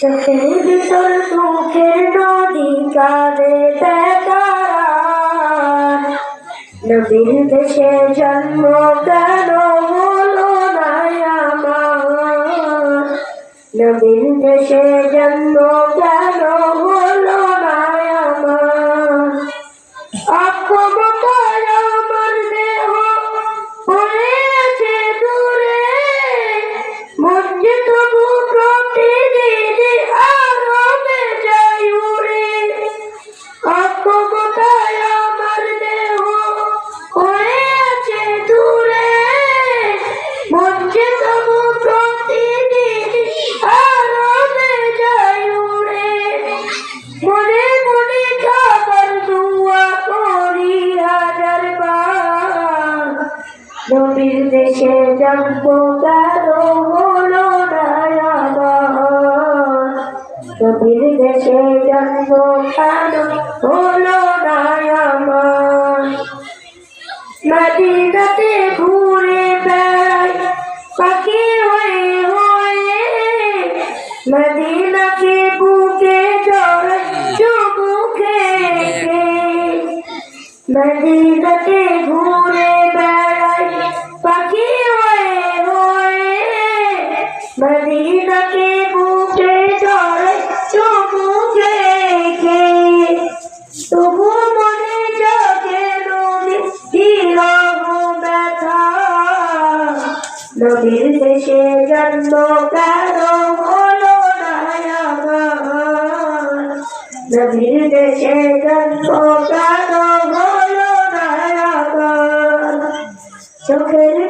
চোখের ভিতর মুখের নদী কাঁদে বেকার নবীর দেশে জন্ম কেন হলো না নবীর দেশে জন্ম নবীর দেশে জন্ম কেন হলো না নবীর দেশে জন্ম কেন হলো না আমার মদিনাতে ঘুরে বেড়াই, পাখি হয়ে হয়ে। মদিনাকে বুকে জড় চুমুখে মদিনাতে মদিনাকে বুকে জড় চুমুখে তবু মনে জাগে নবী বিরহ ব্যথা। নবীর দেশে জন্ম কেন হলো না নবীর দেশে জন্ম কেন হলো না চোখের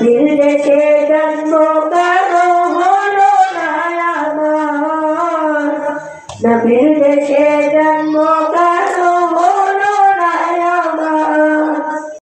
নবীর দেশে জন্ম কেন হলো না আমার। নবীর দেশে জন্ম